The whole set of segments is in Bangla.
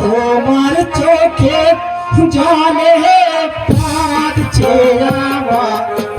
তোমার চোখে জানে কাঁদছে আমার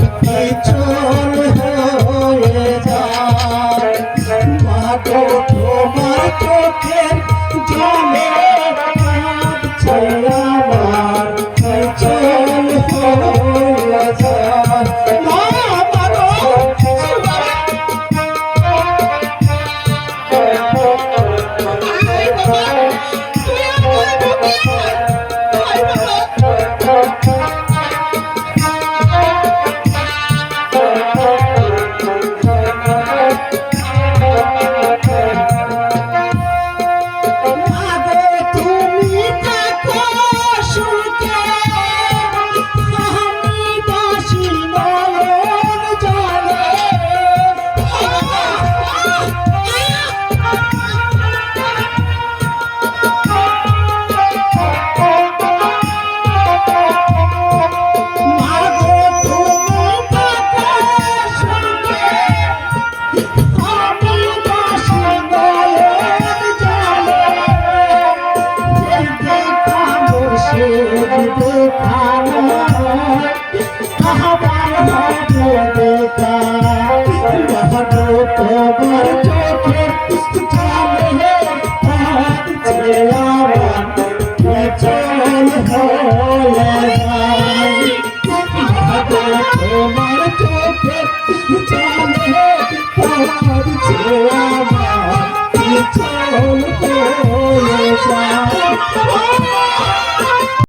Thank you.